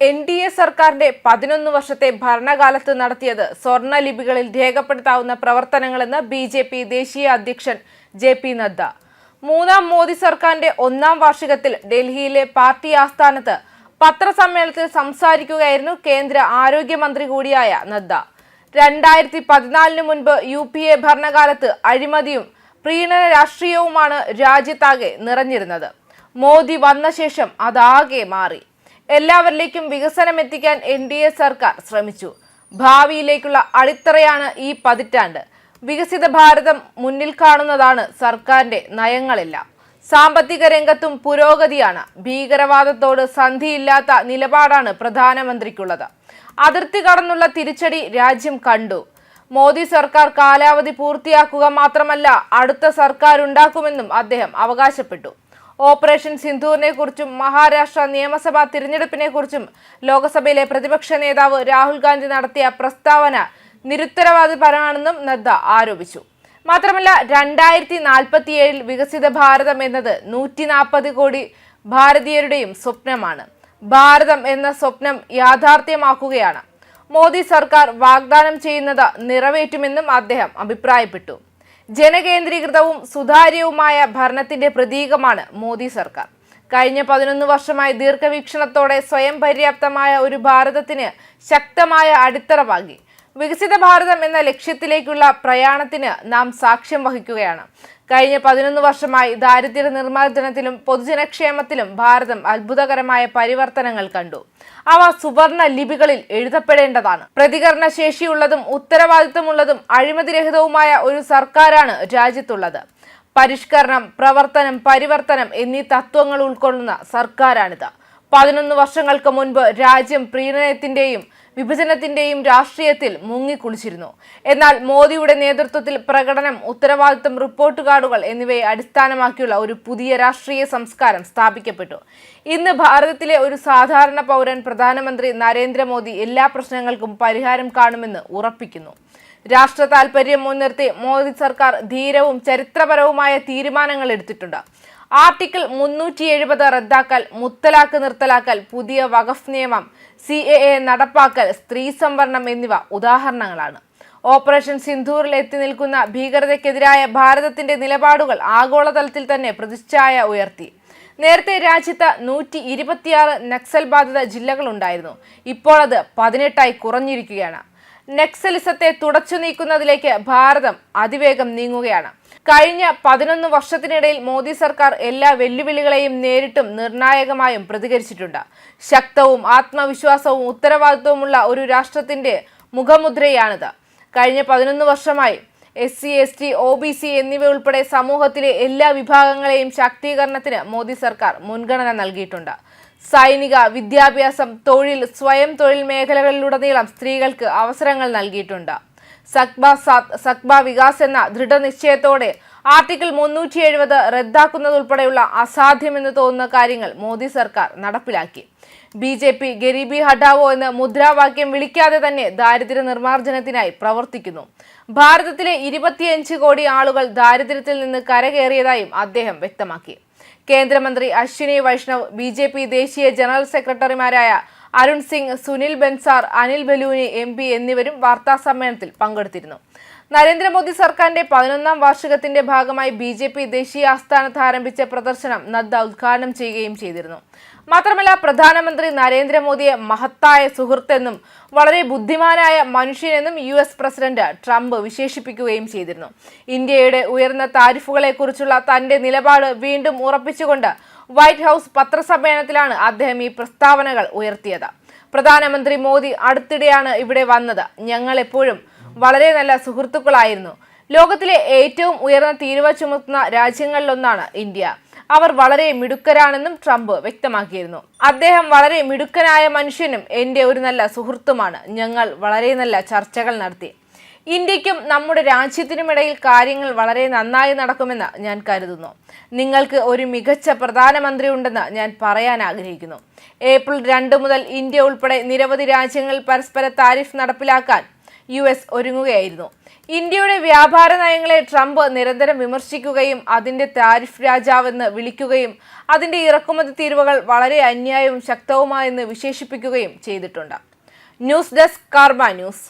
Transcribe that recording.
N D A സർക്കാരിന്റെ പതിനൊന്ന് വർഷത്തെ ഭരണകാലത്ത് നടത്തിയത് സ്വർണ ലിപികളിൽ രേഖപ്പെടുത്താവുന്ന പ്രവർത്തനങ്ങളെന്ന് ബി ജെ പി ദേശീയ അധ്യക്ഷൻ ജെ പി നദ്ദ. മൂന്നാം മോദി സർക്കാരിന്റെ ഒന്നാം വാർഷികത്തിൽ ഡൽഹിയിലെ പാർട്ടി ആസ്ഥാനത്ത് പത്രസമ്മേളനത്തിൽ സംസാരിക്കുകയായിരുന്നു കേന്ദ്ര ആരോഗ്യമന്ത്രി കൂടിയായ നദ്ദ. രണ്ടായിരത്തി പതിനാലിന് മുൻപ് യു പി എ ഭരണകാലത്ത് അഴിമതിയും പ്രീണന രാഷ്ട്രീയവുമാണ് രാജ്യത്താകെ നിറഞ്ഞിരുന്നത്. മോദി വന്ന ശേഷം അതാകെ മാറി. എല്ലാവരിലേക്കും വികസനം എത്തിക്കാൻ എൻ ഡി എ സർക്കാർ ശ്രമിച്ചു. ഭാവിയിലേക്കുള്ള അടിത്തറയാണ് ഈ പതിറ്റാണ്ട്. വികസിത ഭാരതം മുന്നിൽ കാണുന്നതാണ് സർക്കാരിന്റെ നയങ്ങളെല്ലാം. സാമ്പത്തിക രംഗത്തും പുരോഗതിയാണ്. ഭീകരവാദത്തോട് സന്ധിയില്ലാത്ത നിലപാടാണ് പ്രധാനമന്ത്രിക്കുള്ളത്. അതിർത്തി കടന്നുള്ള തിരിച്ചടി രാജ്യം കണ്ടു. മോദി സർക്കാർ കാലാവധി പൂർത്തിയാക്കുക മാത്രമല്ല അടുത്ത സർക്കാർ ഉണ്ടാക്കുമെന്നും അദ്ദേഹം അവകാശപ്പെട്ടു. ഓപ്പറേഷൻ സിന്ധൂറിനെ കുറിച്ചും മഹാരാഷ്ട്ര നിയമസഭാ തിരഞ്ഞെടുപ്പിനെ കുറിച്ചും ലോക്സഭയിലെ പ്രതിപക്ഷ നേതാവ് രാഹുൽ ഗാന്ധി നടത്തിയ പ്രസ്താവന നിരുത്തരവാദപരമാണെന്നും നദ്ദ ആരോപിച്ചു. മാത്രമല്ല രണ്ടായിരത്തി നാൽപ്പത്തിയേഴിൽ വികസിത ഭാരതം എന്നത് നൂറ്റി നാൽപ്പത് കോടി ഭാരതീയരുടെയും സ്വപ്നമാണ്. ഭാരതം എന്ന സ്വപ്നം യാഥാർത്ഥ്യമാക്കുകയാണ്. മോദി സർക്കാർ വാഗ്ദാനം ചെയ്യുന്നത് നിറവേറ്റുമെന്നും അദ്ദേഹം അഭിപ്രായപ്പെട്ടു. ജനകേന്ദ്രീകൃതവും സുതാര്യവുമായ ഭരണത്തിന്റെ പ്രതീകമാണ് മോദി സർക്കാർ. കഴിഞ്ഞ പതിനൊന്ന് വർഷമായി ദീർഘവീക്ഷണത്തോടെ സ്വയം പര്യാപ്തമായ ഒരു ഭാരതത്തിന് ശക്തമായ അടിത്തറ പാകി വികസിത ഭാരതം എന്ന ലക്ഷ്യത്തിലേക്കുള്ള പ്രയാണത്തിന് നാം സാക്ഷ്യം വഹിക്കുകയാണ്. കഴിഞ്ഞ പതിനൊന്ന് വർഷമായി ദാരിദ്ര്യ നിർമ്മാർജനത്തിലും പൊതുജനക്ഷേമത്തിലും ഭാരതം അത്ഭുതകരമായ പരിവർത്തനങ്ങൾ കണ്ടു. അവ സുവർണ ലിപികളിൽ എഴുതപ്പെടേണ്ടതാണ്. പ്രതികരണ ശേഷിയുള്ളതും ഉത്തരവാദിത്തമുള്ളതും അഴിമതിരഹിതവുമായ ഒരു സർക്കാരാണ് രാജ്യത്തുള്ളത്. പരിഷ്കരണം പ്രവർത്തനം പരിവർത്തനം എന്നീ തത്വങ്ങൾ ഉൾക്കൊള്ളുന്ന സർക്കാരാണിത്. പതിനൊന്ന് വർഷങ്ങൾക്ക് മുൻപ് രാജ്യം പ്രീണനത്തിന്റെയും വിഭജനത്തിന്റെയും രാഷ്ട്രീയത്തിൽ മുങ്ങിക്കുളിച്ചിരുന്നു. എന്നാൽ മോദിയുടെ നേതൃത്വത്തിൽ പ്രകടനം ഉത്തരവാദിത്തം റിപ്പോർട്ട് കാർഡുകൾ എന്നിവയെ അടിസ്ഥാനമാക്കിയുള്ള ഒരു പുതിയ രാഷ്ട്രീയ സംസ്കാരം സ്ഥാപിക്കപ്പെട്ടു. ഇന്ന് ഭാരതത്തിലെ ഒരു സാധാരണ പൗരൻ പ്രധാനമന്ത്രി നരേന്ദ്രമോദി എല്ലാ പ്രശ്നങ്ങൾക്കും പരിഹാരം കാണുമെന്ന് ഉറപ്പിക്കുന്നു. രാഷ്ട്ര താൽപര്യം മുൻനിർത്തി മോദി സർക്കാർ ധീരവും ചരിത്രപരവുമായ തീരുമാനങ്ങൾ എടുത്തിട്ടുണ്ട്. ആർട്ടിക്കിൾ മുന്നൂറ്റി എഴുപത് റദ്ദാക്കൽ മുത്തലാക്ക് നിർത്തലാക്കൽ പുതിയ വഖഫ് നിയമം സി എ എ നടപ്പാക്കൽ സ്ത്രീ സംവരണം എന്നിവ ഉദാഹരണങ്ങളാണ്. ഓപ്പറേഷൻ സിന്ധൂറിൽ എത്തി നിൽക്കുന്ന ഭീകരതയ്ക്കെതിരായ ഭാരതത്തിന്റെ നിലപാടുകൾ ആഗോളതലത്തിൽ തന്നെ പ്രതിച്ഛായ ഉയർത്തി. നേരത്തെ രാജ്യത്ത് നൂറ്റി ഇരുപത്തിയാറ് നക്സൽ ബാധിത ജില്ലകളുണ്ടായിരുന്നു. ഇപ്പോൾ അത് പതിനെട്ടായി കുറഞ്ഞിരിക്കുകയാണ്. നക്സലിസത്തെ തുടച്ചു നീക്കുന്നതിലേക്ക് ഭാരതം അതിവേഗം നീങ്ങുകയാണ്. കഴിഞ്ഞ പതിനൊന്ന് വർഷത്തിനിടയിൽ മോദി സർക്കാർ എല്ലാ വെല്ലുവിളികളെയും നേരിട്ടും നിർണായകമായും പ്രതികരിച്ചിട്ടുണ്ട്. ശക്തവും ആത്മവിശ്വാസവും ഉത്തരവാദിത്വവുമുള്ള ഒരു രാഷ്ട്രത്തിന്റെ മുഖമുദ്രയാണിത്. കഴിഞ്ഞ പതിനൊന്ന് വർഷമായി S C S T O B C എന്നിവ ഉൾപ്പെടെ സമൂഹത്തിലെ എല്ലാ വിഭാഗങ്ങളെയും ശാക്തീകരണത്തിന് മോദി സർക്കാർ മുൻഗണന നൽകിയിട്ടുണ്ട്. സൈനിക വിദ്യാഭ്യാസം തൊഴിൽ സ്വയം തൊഴിൽ മേഖലകളിലുടനീളം സ്ത്രീകൾക്ക് അവസരങ്ങൾ നൽകിയിട്ടുണ്ട്. സക്ബ സാത്ത് വികാസ് എന്ന ദൃഢനിശ്ചയത്തോടെ ആർട്ടിക്കിൾ മുന്നൂറ്റി എഴുപത് റദ്ദാക്കുന്നതുൾപ്പെടെയുള്ള അസാധ്യമെന്ന് തോന്നുന്ന കാര്യങ്ങൾ മോദി സർക്കാർ നടപ്പിലാക്കി. ബി ജെ പി ഗരീബി ഹഠാവോ എന്ന് മുദ്രാവാക്യം വിളിക്കാതെ തന്നെ ദാരിദ്ര്യ നിർമ്മാർജനത്തിനായി പ്രവർത്തിക്കുന്നു. ഭാരതത്തിലെ ഇരുപത്തിയഞ്ച് കോടി ആളുകൾ ദാരിദ്ര്യത്തിൽ നിന്ന് കരകയറിയതായും അദ്ദേഹം വ്യക്തമാക്കി. കേന്ദ്രമന്ത്രി അശ്വിനി വൈഷ്ണവ് ബി ദേശീയ ജനറൽ സെക്രട്ടറിമാരായ അരുൺ സിംഗ് സുനിൽ ബൻസാർ അനിൽ ബലൂനി എം പി എന്നിവരും വാർത്താ സമ്മേളനത്തിൽ പങ്കെടുത്തിരുന്നു. നരേന്ദ്രമോദി സർക്കാരിന്റെ പതിനൊന്നാം വാർഷികത്തിന്റെ ഭാഗമായി ബി ജെ പി ദേശീയ ആസ്ഥാനത്ത് ആരംഭിച്ച പ്രദർശനം നദ്ദ ഉദ്ഘാടനം ചെയ്യുകയും ചെയ്തിരുന്നു. മാത്രമല്ല പ്രധാനമന്ത്രി നരേന്ദ്രമോദിയെ മഹത്തായ സുഹൃത്തെന്നും വളരെ ബുദ്ധിമാനായ മനുഷ്യനെന്നും യു എസ് പ്രസിഡന്റ് ട്രംപ് വിശേഷിപ്പിക്കുകയും ചെയ്തിരുന്നു. ഇന്ത്യയുടെ ഉയർന്ന താരിഫുകളെക്കുറിച്ചുള്ള തന്റെ നിലപാട് വീണ്ടും ഉറപ്പിച്ചുകൊണ്ട് വൈറ്റ് ഹൗസ് പത്രസമ്മേളനത്തിലാണ് അദ്ദേഹം ഈ പ്രസ്താവനകൾ ഉയർത്തിയത്. പ്രധാനമന്ത്രി മോദി അടുത്തിടെയാണ് ഇവിടെ വന്നത്. ഞങ്ങൾ എപ്പോഴും വളരെ നല്ല സുഹൃത്തുക്കളായിരുന്നു. ലോകത്തിലെ ഏറ്റവും ഉയർന്ന തീരുവ ചുമത്തുന്ന രാജ്യങ്ങളിലൊന്നാണ് ഇന്ത്യ. അവർ വളരെ മിടുക്കരാണെന്നും ട്രംപ് വ്യക്തമാക്കിയിരുന്നു. അദ്ദേഹം വളരെ മിടുക്കനായ മനുഷ്യനും എന്റെ ഒരു നല്ല സുഹൃത്തുമാണ്. ഞങ്ങൾ വളരെ നല്ല ചർച്ചകൾ നടത്തി. ഇന്ത്യക്കും നമ്മുടെ രാജ്യത്തിനുമിടയിൽ കാര്യങ്ങൾ വളരെ നന്നായി നടക്കുമെന്ന് ഞാൻ കരുതുന്നു. നിങ്ങൾക്ക് ഒരു മികച്ച പ്രധാനമന്ത്രി ഉണ്ടെന്ന് ഞാൻ പറയാൻ ആഗ്രഹിക്കുന്നു. ഏപ്രിൽ രണ്ട് മുതൽ ഇന്ത്യ ഉൾപ്പെടെ നിരവധി രാജ്യങ്ങൾ പരസ്പര താരിഫ് നടപ്പിലാക്കാൻ യു എസ് ഒരുങ്ങുകയായിരുന്നു. ഇന്ത്യയുടെ വ്യാപാര നയങ്ങളെ ട്രംപ് നിരന്തരം വിമർശിക്കുകയും അതിന്റെ താരിഫ് രാജാവെന്ന് വിളിക്കുകയും അതിന്റെ ഇറക്കുമതി തീരുവകൾ വളരെ അന്യായവും ശക്തവുമായെന്ന് വിശേഷിപ്പിക്കുകയും ചെയ്തിട്ടുണ്ട്. ന്യൂസ് ഡെസ്ക് കാർബ ന്യൂസ്.